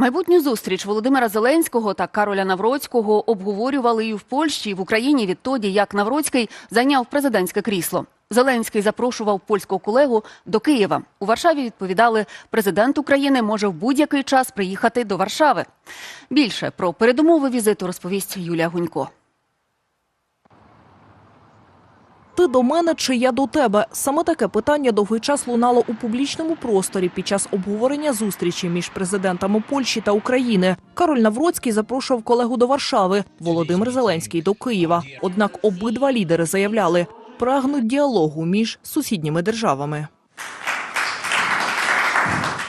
Майбутню зустріч Володимира Зеленського та Кароля Навроцького обговорювали і в Польщі, і в Україні відтоді, як Навроцький зайняв президентське крісло. Зеленський запрошував польського колегу до Києва. У Варшаві відповідали, президент України може в будь-який час приїхати до Варшави. Більше про передумови візиту розповість Юлія Гунько. Ти до мене чи я до тебе? Саме таке питання довгий час лунало у публічному просторі під час обговорення зустрічі між президентами Польщі та України. Кароль Навроцький запрошував колегу до Варшави, Володимир Зеленський до Києва. Однак обидва лідери заявляли, прагнуть діалогу між сусідніми державами.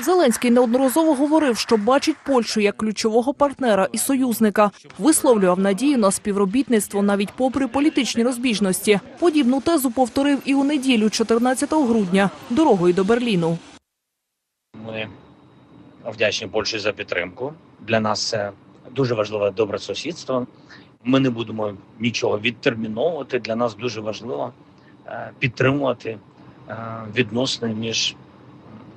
Зеленський неодноразово говорив, що бачить Польщу як ключового партнера і союзника. Висловлював надію на співробітництво навіть попри політичні розбіжності. Подібну тезу повторив і у неділю, 14 грудня, дорогою до Берліну. Ми вдячні Польщі за підтримку. Для нас це дуже важливе добре сусідство. Ми не будемо нічого відтерміновувати. Для нас дуже важливо е, підтримувати е, відносини між,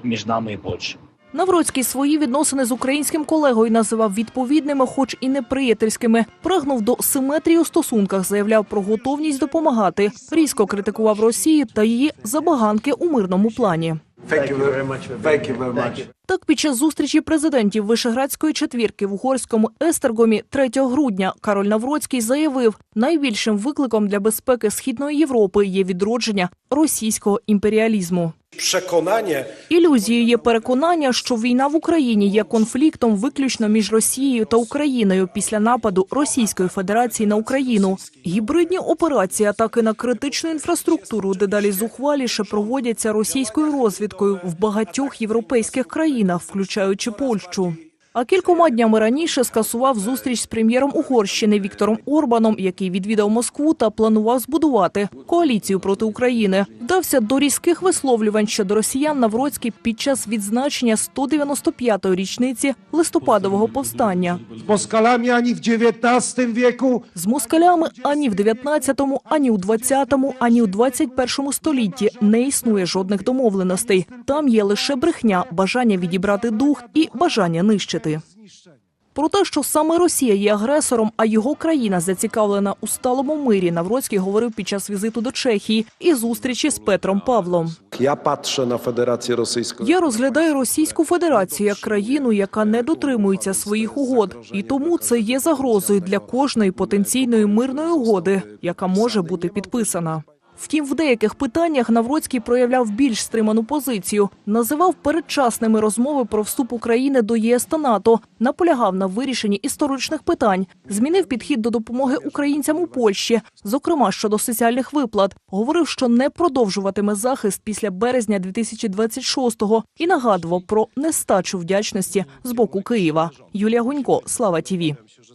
між нами і Польщею. Навроцький свої відносини з українським колегою називав відповідними, хоч і неприятельськими. Прагнув до симетрії у стосунках, заявляв про готовність допомагати. Різко критикував Росію та її забаганки у мирному плані. Так, під час зустрічі президентів Вишеградської четвірки в угорському Естергомі 3 грудня Кароль Навроцький заявив, найбільшим викликом для безпеки східної Європи є відродження російського імперіалізму. Przekonanie, Ілюзією є переконання, що війна в Україні є конфліктом виключно між Росією та Україною після нападу Російської Федерації на Україну. Гібридні операції, атаки на критичну інфраструктуру дедалі зухваліше проводяться російською розвідкою в багатьох європейських країнах, включаючи Польщу. А кількома днями раніше скасував зустріч з прем'єром Угорщини Віктором Орбаном, який відвідав Москву та планував збудувати коаліцію проти України. Вдався до різких висловлювань щодо росіян Навроцький під час відзначення 195-ї річниці листопадового повстання. z Moskalami ani w XIX wieku, З москалями ані в 19-му, ані у 20-му, ані у 21-му столітті не існує жодних домовленостей. Там є лише брехня, бажання відібрати дух і бажання нищити. Про те, що саме Росія є агресором, а його країна зацікавлена у сталому мирі, Навроцький говорив під час візиту до Чехії і зустрічі з Петром Павлом. ja patrzę na Federację Rosyjską. Я розглядаю Російську Федерацію як країну, яка не дотримується своїх угод, і тому це є загрозою для кожної потенційної мирної угоди, яка може бути підписана. Втім, в деяких питаннях Навроцький проявляв більш стриману позицію, називав передчасними розмови про вступ України до ЄС та НАТО, наполягав на вирішенні історичних питань, змінив підхід до допомоги українцям у Польщі, зокрема щодо соціальних виплат. Говорив, що не продовжуватиме захист після березня 2026-го і нагадував про нестачу вдячності з боку Києва. Юлія Гунько, Слава Тіві.